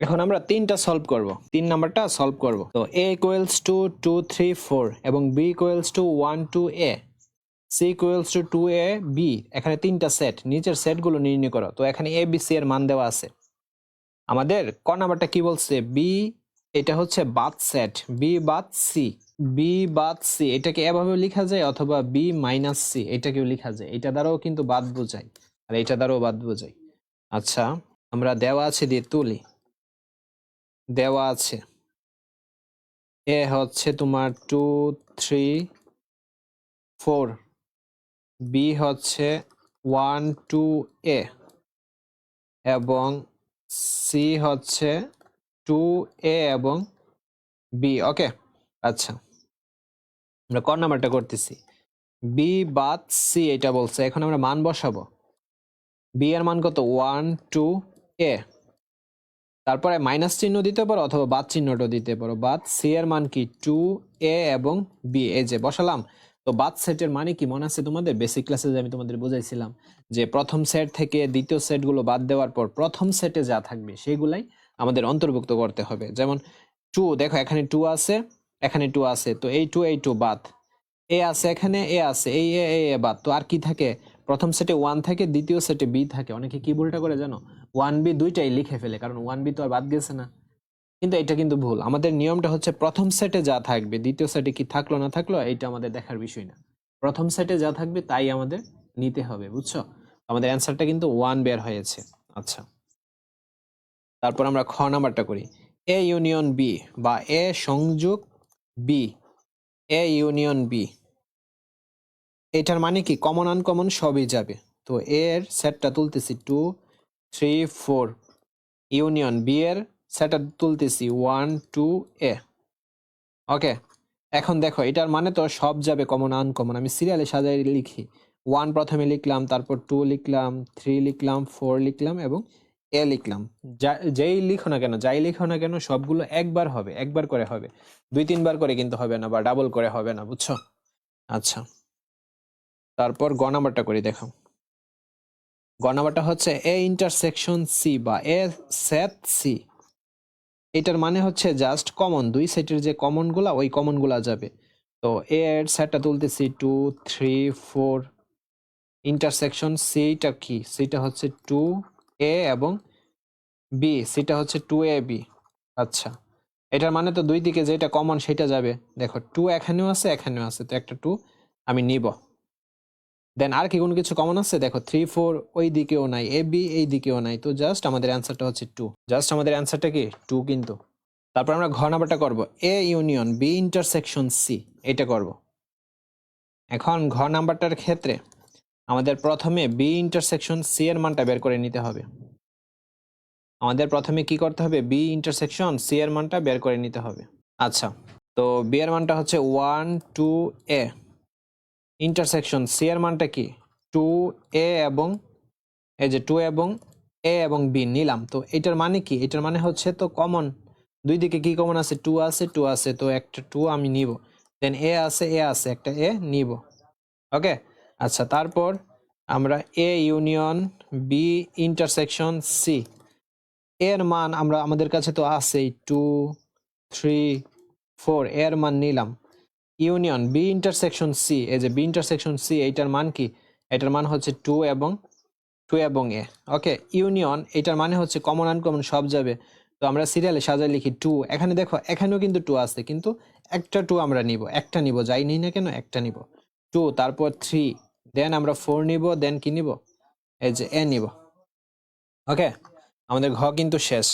এখন আমরা তিনটা সলভ করব। তিন নাম্বারটা সলভ করব। তো A equals to two three four এবং B equals to one two A C equals to two A B এখানে তিনটা সেট নিচের সেটগুলো নির্ণয় করো। তো এখানে এ বি সি এর মান দেওয়া আছে। আমাদের ক নাম্বারটা কি বলছে? বি এটা হচ্ছে বাদ সেট বি বাদ সি বি বাদ সি এটাকে এভাবে লেখা যায় অথবা বি মাইনাস সি এটাকেও লেখা যায়। এটা দ্বারাও কিন্তু বাদ বোঝায়। আর এটা দ্বারাও বাদ বোঝায়। আচ্ছা আমরা দেওয়া আছে দিয়ে তুলি। দেওয়া আছে। এ হচ্ছে তোমার টু থ্রি ফোর বি হচ্ছে ওয়ান টু এ এবং সি হচ্ছে টু এ এবং বি ওকে আচ্ছা। আমরা ক নাম্বারটা করতেছি? বি বাদ সি এটা বলছে। এখন আমরা মান বসাবো। বি এর মান কত? ওয়ান টু এ তারপরে মাইনাস চিহ্ন দিতে পারো অথবা বাদ চিহ্নটা দিতে পারো। বাদ সি এর মান কি? টু এ এবং বি এ যে বসালাম। তো বাদ সেটের মানে কি মনে আছে তোমাদের? বেসিক ক্লাসে যে আমি তোমাদের বুঝাইছিলাম যে প্রথম সেট থেকে দ্বিতীয় সেটগুলো বাদ দেওয়ার পর প্রথম সেটে যা থাকবে সেগুলাই আমাদের অন্তর্ভুক্ত করতে হবে। যেমন টু দেখো এখানে টু আছে, এখানে টু আছে। তো এই টু এই টু বাদ। এ আছে এখানে এ আছে। এই এ এ বাদ। তো আর কি থাকে? প্রথম সেটে ওয়ান থাকে, দ্বিতীয় সেটে বি থাকে। অনেকে কি ভুলটা করে জানো? ওয়ান বি দুইটাই লিখে ফেলে, কারণ ওয়ান বি তো আর বাদ গেছে না। কিন্তু এটা কিন্তু ভুল। আমাদের নিয়মটা হচ্ছে প্রথম সেটে যা থাকবে, দ্বিতীয় সেটে কি থাকল, না থাকল এটা আমাদের দেখার বিষয় না। প্রথম সেটে যা থাকবে, তাই আমাদের নিতে হবে, বুঝছ? আমাদের অ্যান্সারটা কিন্তু ওয়ান বের হয়েছে। আচ্ছা। তারপর আমরা খ নাম্বারটা করি। এ ইউনিয়ন বি বা এ সংযোগ বি এ ইউনিয়ন বি এটার মানে কি? কমন আনকমন সবই যাবে। তো এর সেটটা তুলতেছি two three four union B এর সেটটা তুলতেছি ওয়ান টু এ ওকে এখন দেখো, এটার মানে তো সব যাবে কমন আনকমন আমি সিরিয়ালে সাজাই লিখি। ওয়ান প্রথমে লিখলাম, তারপর টু লিখলাম থ্রি লিখলাম ফোর লিখলাম এবং এ লিখলাম। যা- যেই লিখো না কেন, যাই লিখো না কেন, সবগুলো একবার হবে, একবার করে হবে। দুই, তিনবার করে কিন্তু হবে না বা ডাবল করে হবে না, বুঝছ? আচ্ছা। তারপর গ নাম্বারটা করি, দেখো। গ নাম্বারটা হচ্ছে এ ইন্টারসেকশন সি বা এ সেট সি এটার মানে হচ্ছে জাস্ট কমন দুই সেটের যে কমনগুলা, ওই কমনগুলা যাবে। তো এ এর সেটটা তুলতেছি টু থ্রি ফোর ইন্টারসেকশন সিটা কি? সিটা হচ্ছে টু এ এবং বি সিটা হচ্ছে টু এ বি আচ্ছা। এটার মানে তো দুই দিকে যেটা কমন সেটা যাবে। দেখো টু এখানেও আছে এখানেও আছে। তো একটা টু আমি নিব। দেন আর কি কোনো কিছু কমন আছে? দেখো থ্রি ফোর ওই দিকেও নাই এ বি এই দিকেও নাই। তো জাস্ট আমাদের অ্যান্সারটা হচ্ছে টু জাস্ট আমাদের অ্যান্সারটা কি? টু কিন্তু। তারপর আমরা ঘ নাম্বারটা করব। A union B intersection C এটা করব। এখন ঘ নাম্বারটার ক্ষেত্রে আমাদের প্রথমে বি ইন্টারসেকশন সি এর মানটা বের করে নিতে হবে। আমাদের প্রথমে কি করতে হবে? বি ইন্টারসেকশন সি এর মানটা বের করে নিতে হবে। আচ্ছা তো বি এর মানটা হচ্ছে one two A intersection C এর মানটা কি? টু এ এবং, এই যে টু এবং এ এবং বি নিলাম। তো এটার মানে কি? এটার মানে হচ্ছে তো কমন দুই দিকে কি কমন আছে? টু আছে টু আছে। তো একটা টু আমি নিব। দেন এ আছে এ আছে। একটা এ নিব। ওকে আচ্ছা তারপর আমরা A union B intersection C এর মান আমরা, আমাদের কাছে তো আছেই। টু থ্রি ফোর এর মান নিলাম। ইউনিয়ন বি ইন্টারসেকশন সি এই যে বি ইন্টারসেকশন সি এইটার মান কি? এটার মান হচ্ছে টু এবং টু এবং এ ওকে ইউনিয়ন, এটার মানে হচ্ছে কমন আনকমন সব যাবে। তো আমরা সিরিয়ালে সাজায় লিখি টু এখানে দেখো, এখানেও কিন্তু টু আছে, কিন্তু একটা টু আমরা নিব। একটা নিব, যাই নিই না কেন, একটা নিব। টু তারপর থ্রি দেন আমরা ফোর নিব দেন কি নিব? এই যে এ নিব। ওকে আমাদের ঘ কিন্তু শেষ।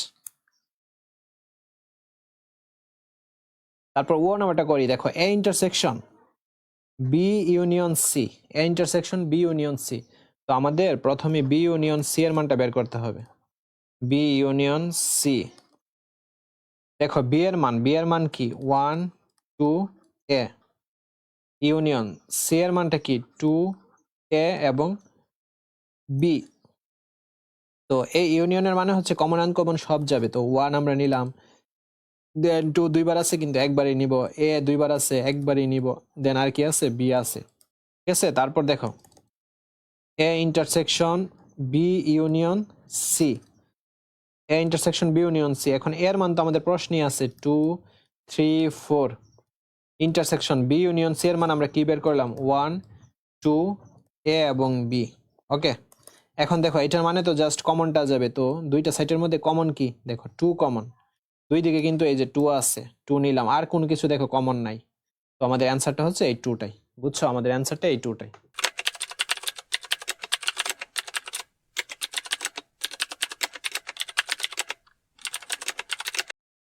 তারপর ও নাম্বারটা করি, দেখো A intersection B union C A intersection B union C তো আমাদের প্রথমে বি ইউনিয়ন সি এর মানটা বের করতে হবে। বি ইউনিয়ন সি দেখো বি এর মান বি এর মান কি? One two A union C এর মানটা কি? টু এ এবং বি তো এই ইউনিয়নের মানে হচ্ছে কমন আনকমন সব যাবে। তো ওয়ান আমরা নিলাম। দেন টু দুইবার আছে কিন্তু একবারই নিব। এ দুইবার আছে, একবারই নিব। দেন আর কি আছে? বি আছে। ঠিক আছে? তারপর দেখো। A intersection B union C A intersection B union C এখন এর মান তো আমাদের প্রশ্নই আছে। Two three four intersection B union C এর মান আমরা কি বের করলাম? ওয়ান টু এ এবং বি ওকে এখন দেখো, এটার মানে তো জাস্ট কমনটা যাবে। তো দুইটা সাইটের মধ্যে কমন কি? দেখো টু কমন দুই দিকে কিন্তু এই যে টু আছে টু নিলাম। আর কোন কিছু দেখো কমন নাই। তো আমাদের অ্যান্সারটা হচ্ছে এই টুটাই বুঝছ? আমাদের অ্যান্সারটা এই টুটাই